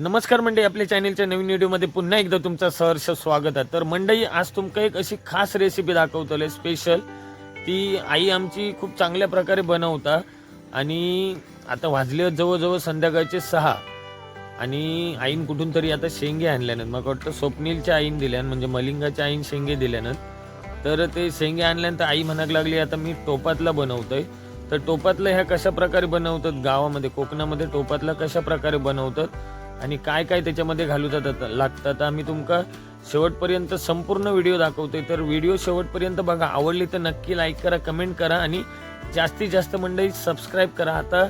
नमस्कार मंडळी आपल्या चॅनलच्या नवीन व्हिडिओमध्ये पुन्हा एकदा तुमचं सहर्ष स्वागत आहे. तर मंडळी आज तुमका एक अशी खास रेसिपी दाखवतोय स्पेशल ती आई आमची खूप चांगल्या प्रकारे बनवता. आणि आता वाजले जवळजवळ संध्याकाळचे सहा. आणि आईन कुठून तरी आता शेंगे आणल्यानं मग वाटतं स्वप्नीलच्या आईन दिल्यान म्हणजे मलिंगाच्या आईन शेंगे दिल्यानं तर ते शेंगे आणल्यानंतर आई म्हणायला लागली आता मी टोपातला बनवतोय. तर टोपातलं ह्या कशा प्रकारे बनवतात? गावामध्ये कोकणामध्ये टोपातला कशा प्रकारे बनवतात? आणि काय काय त्याच्यामध्ये घालू जातात लागतात. आम्ही तुमका शेवटपर्यंत संपूर्ण व्हिडिओ दाखवतोय. तर व्हिडिओ शेवटपर्यंत बघा. आवडली तर नक्की लाईक करा कमेंट करा आणि जास्तीत जास्त मंडळी सबस्क्राईब करा. आता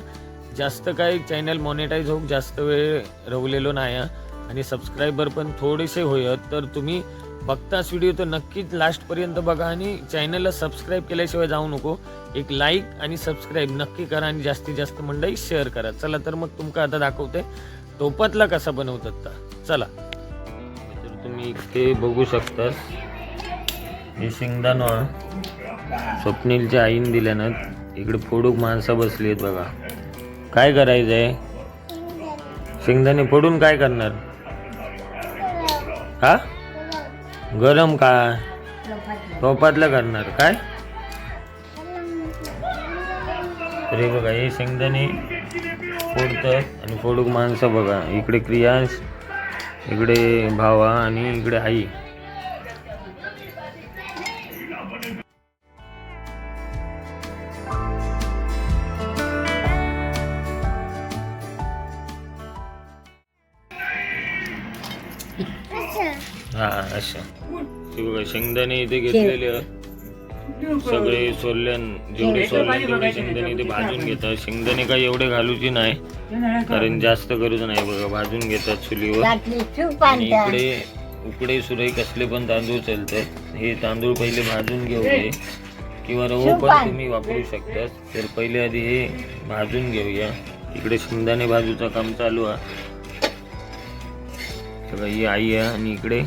जास्त काही चॅनल मॉनिटाईज होऊक जास्त वेळ रवलेलो नाही हा. आणि सबस्क्रायबर पण थोडेसे होयत. तर तुम्ही बघताच व्हिडिओ तर नक्कीच लास्टपर्यंत बघा आणि चॅनलला सबस्क्राईब केल्याशिवाय जाऊ नको. एक लाईक आणि सबस्क्राईब नक्की करा आणि जास्तीत जास्त मंडळी शेअर करा. चला तर मग तुमका आता दाखवते. टोपातला कसा बनवतात का चला. तर तुम्ही इथे बघू शकता हे शेंगदाणा. स्वप्नीलच्या आईन दिल्यानं इकडे फोडूक माणसं बसली आहेत बघा. काय करायचं आहे शेंगदाणे फोडून काय करणार? हा? गरम काय टोपातलं करणार. काय? तरी बघा हे शेंगदाणे फोडतात आणि फोडूक माणसं बघा इकडे क्रियांश इकडे भावा आणि इकडे आई. हा अशा ते बघा शेंगदाणे इथे घेतलेले आहेत. सगळे सोल्यान जेवढे सोल्यान तेवढे शेंगदाणे इथे भाजून घेतात. शेंगदाणे काही एवढे घालूची नाही कारण जास्त गरज नाही बघा भाजून घेतात चुलीवर. आणि इकडे उकडे सुरई कसले पण तांदूळ चालतात. हे तांदूळ पहिले भाजून घेऊ दे किंवा रवो पण तुम्ही वापरू शकता. तर पहिले आधी हे भाजून घेऊया. इकडे शेंगदाणे भाजूचं काम चालू आहे. सगळं ही आई आहे आणि इकडे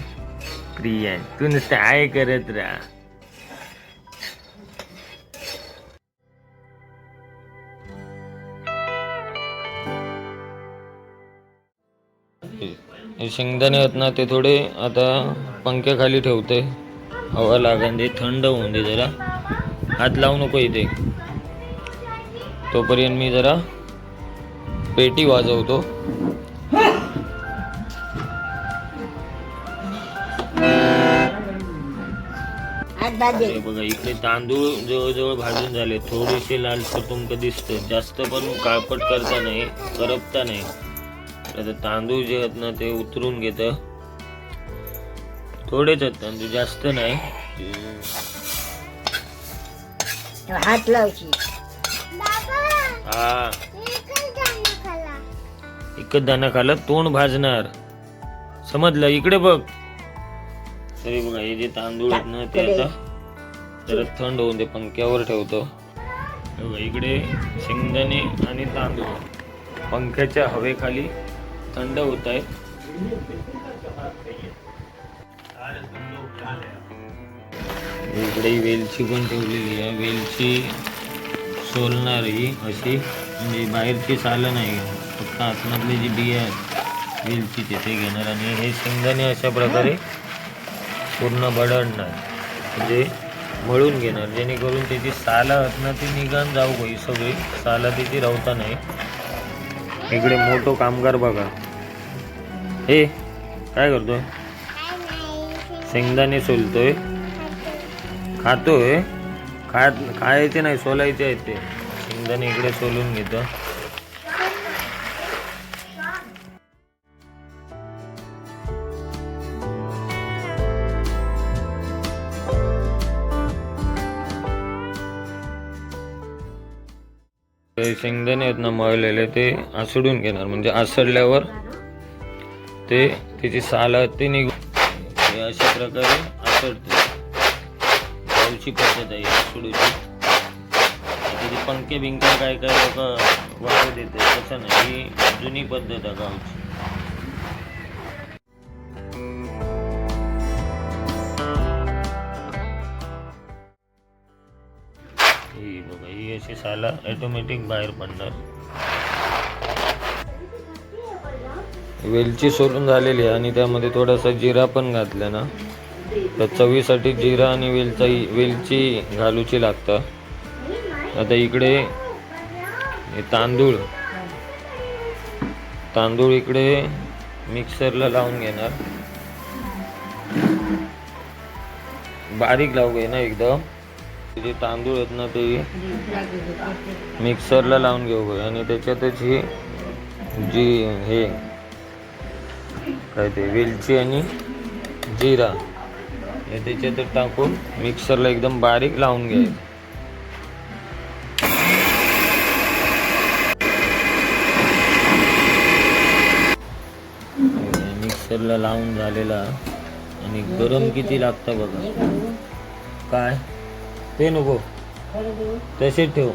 प्रिया तू नुसतं आहे करत राहा. हे शेंगदाणे आहेत ना ते थोडे आता पंख्याखाली ठेवते. हवा लागन दे थंड होऊन दे जरा. हात लावू नको इथे. तोपर्यंत मी जरा पेटी वाजवतो. बघा इकडे तांदूळ जवळजवळ भाजून झाले. थोडेसे लाल तुमक दिसतं जास्त पण काळपट करता नाही करपता नाही. आता तांदूळ जे आहेत ना ते उतरून घेत. थोडेच आहेत तांदूळ जास्त नाही. हात लावशी हा. एकच दाणा खाला तोंड भाजणार. समजलं? इकडे बघ. तरी बघा हे जे तांदूळ आहेत ना ते आता जरा थंड होऊन दे पंख्यावर ठेवतो. बघा, इकडे शेंगदाणे आणि तांदूळ. पंख्याच्या हवेखाली थंड होत आहे. इकडे वेलची पण ठेवलेली आहे. वेलची सोलणार ही अशी. म्हणजे बाहेरची सालं नाही. फक्त आतमधली जी बिया आहेत वेलचीचे ते घेणार. आणि हे शेंगदाणे अशा प्रकारे पूर्ण बडडणार म्हणजे मळून घेणार. जेणेकरून त्याची साला आहेत ना ती निघान जाऊ गई सगळी. साला त्याची राहता नाही इकडे मोठो कामगार बघा. हे काय करतोय? शेंगदाणे सोलतोय. खातोय. खात खायचे नाही सोलायचे आहेत ते. शेंगदाणे इकडे सोलून घेतो. ते शेंगदाणे आहेत ना मळलेले ते आसडून घेणार. म्हणजे आसडल्यावर ते त्याची साल ते निघ अशा प्रकारे आसडते गावची पद्धत आहे आसडूची. त्याचे पंखे बिंके काय काय लोक वाढू देते तसं नाही. ही जुनी पद्धत आहे गावची. ही बघा ही साला ॲटोमॅटिक बाहेर पडणार. वेलची सोलून झालेली आहे आणि त्यामध्ये थोडासा जिरा पण घातला ना. तर चवीसाठी जिरा आणि वेलचा वेलची घालूची लागतं. आता इकडे तांदूळ. तांदूळ इकडे मिक्सरला लावून घेणार. बारीक लावू घे ना एकदम जे तांदूळ आहेत ना ते? मिक्सरला लावून घेऊ आणि त्याच्यातच ही जी हे काय ते वेलची आणि जिरा हे त्याच्यात टाकून मिक्सरला एकदम बारीक लावून घ्यायचं. मिक्सरला लावून झालेला आणि गरम किती लागतं बघा. काय? ते नको. तसेच ठेव.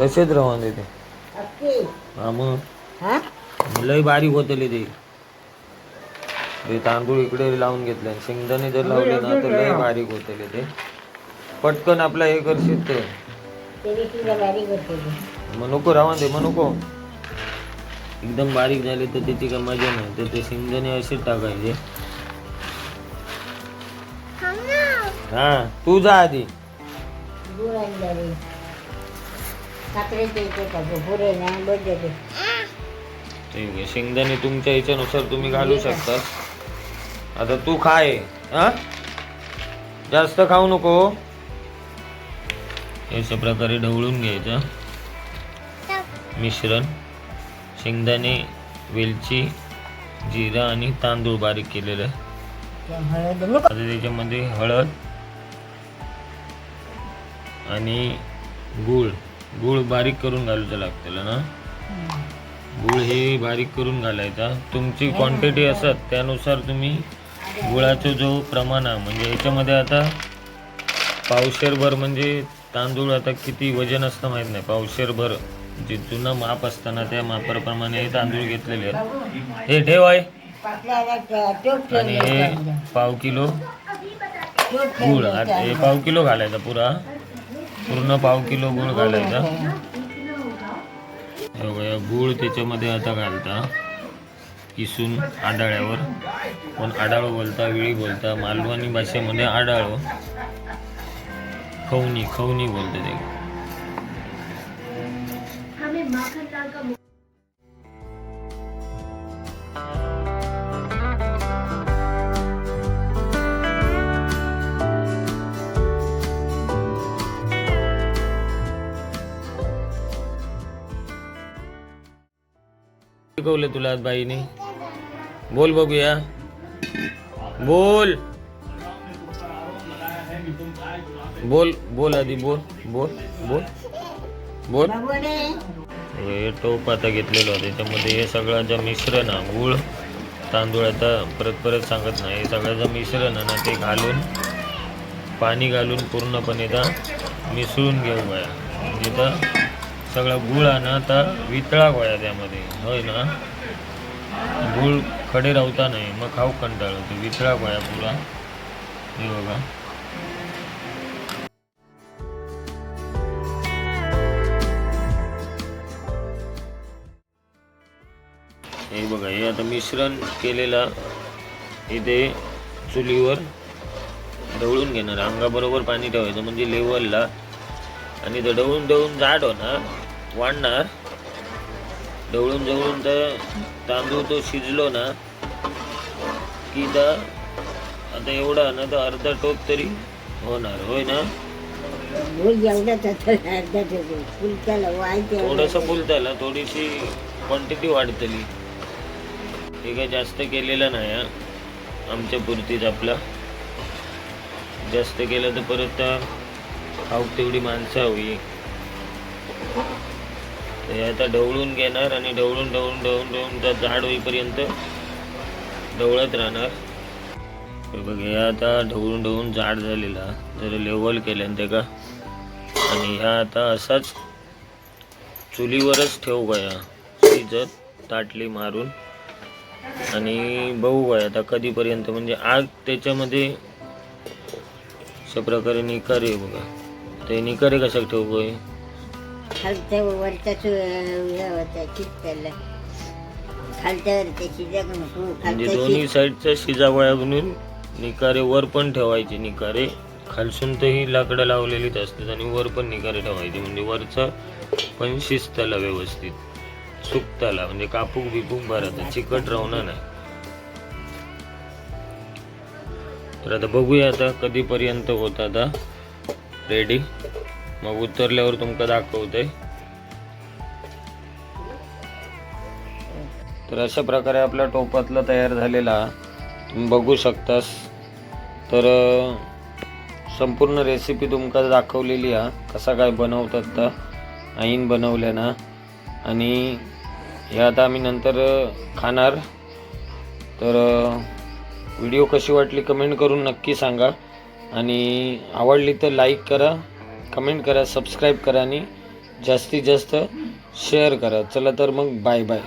तसेच राहून दे ते. हा मग? हा? लय बारीक होतले ते. ते तांदूळ इकडे लावून घेतले आणि शेंगदाणे जर लावले ना तर लय बारीक होतले ते. पटकन आपला हे करशील ते ते तुला बारीक होते मग नको राहून दे मग नको. एकदम बारीक झाले तर त्याची काय मजा नाही. तर ते शेंगदाणे असेच टाकायचे. हा तू जा आधी. ठीक आहे शेंगदाणे तुमच्या ह्याच्यानुसार तुम्ही घालू शकता. आता तू खाय हा जास्त खाऊ नको. अशा प्रकारे ढवळून घ्यायचं. मिश्रण शेंगदाणे वेलची जिरा आणि तांदूळ बारीक केलेलं. आहे त्याच्यामध्ये हळद आणि गूळ. गूळ बारीक करून घालूचं लागतं ना? गूळ हे बारीक करून घालायचा. तुमची क्वांटिटी असत त्यानुसार तुम्ही गुळाचं जो प्रमाण आहे म्हणजे याच्यामध्ये आता पावशेरभर म्हणजे तांदूळ आता किती वजन असतं माहीत नाही. पावशेरभर जे जुनं माप असताना त्या मापाप्रमाणे हे तांदूळ घेतलेले आहेत. हे ठेव आहे आणि हे पाव किलो गुळ. आता हे पाव किलो घालायचा पुरा. पूर्ण पाव किलो गुळ घालायचा. गूळ गुळ त्याच्यामध्ये आता घालता. किसून आडाळ्यावर. पण आडाळ बोलता विळी बोलता मालवणी भाषेमध्ये आडाळ. खवणी खवणी बोलते ते. शिकवलं तुला आज बाईने? बोल बघूया. बोल. बोल बोल आधी बोल बोल बोल बोल. हे टोप आता घेतलेलं त्याच्यामध्ये हे सगळं जे मिश्रण गूळ तांदूळ आता परत परत सांगत नाही हे सगळं जे मिश्रण आहे ना ते घालून पाणी घालून पूर्णपणे मिसळून घेऊ बाया. म्हणजे सगळा गुळ आहे ना आता वितळा गोळ्या त्यामध्ये. होय ना? गुळ खडे राहता नाही मग खाऊ कंटाळ होतो वितळा गोळ्या पुरा. हे बघा. हे बघा हे आता मिश्रण केलेला इथे चुलीवर ढवळून घेणार. अंगाबरोबर पाणी ठेवायचं म्हणजे लेवलला आणि दडवून दळून जाड होणार. वाढणार ढवळून ढवळून तर तांदूळ तो शिजलो ना की तर आता एवढा ना तर अर्धा टोप तरी होणार होय ना? थोडंसं फुलताला थोडीशी क्वांटिटी वाढतली. हे काय जास्त केलेलं नाही हा. आमच्या पुरतीच आपला. जास्त केलं तर परत खाऊक तेवढी माणसं हवी. हे आता ढवळून घेणार आणि ढवळून ढवळून ढवळून ढवळून त्या झाड होईपर्यंत ढवळत राहणार. हे बघ हे आता ढवळून ढवळून जाड झालेला जर लेवल केल्यान ते का? आणि ह्या आता असाच चुलीवरच ठेवू गया शिजत ताटली मारून. आणि बघू गया आता कधीपर्यंत म्हणजे आग त्याच्यामध्ये अशा प्रकारे निकारे बघा. ते निकारे कशाक ठेवू गय खालच्या वरच्या नको म्हणजे दोन्ही साईडच्या शिजावळ्या बनवून निकारे वर पण ठेवायचे. निकारे खालसून ही लाकडं लावलेलीच असतात आणि वर पण निकारे ठेवायचे. म्हणजे वरचं पण शिजताला व्यवस्थित. सुकताला म्हणजे कापूक बिपूक भरत चिकट राहणार नाही. तर आता बघूया आता कधीपर्यंत होत आता रेडी मग उतरल्यावर तुमका दाखवते तर अशा प्रकारे आपला टोपातला तयार झालेला तुम्ही बघू शकतास. तर संपूर्ण रेसिपी तुमका दाखवलेली हा. कसा काय बनवतात तर आईन बनवल्या ना आणि हे आता आम्ही नंतर खाणार. तर व्हिडिओ कशी वाटली कमेंट करून नक्की सांगा. आणि आवडली तर लाईक करा. कमेंट करा सबस्क्राईब करा आणि जास्तीत जास्त शेअर करा. चला तर मग बाय बाय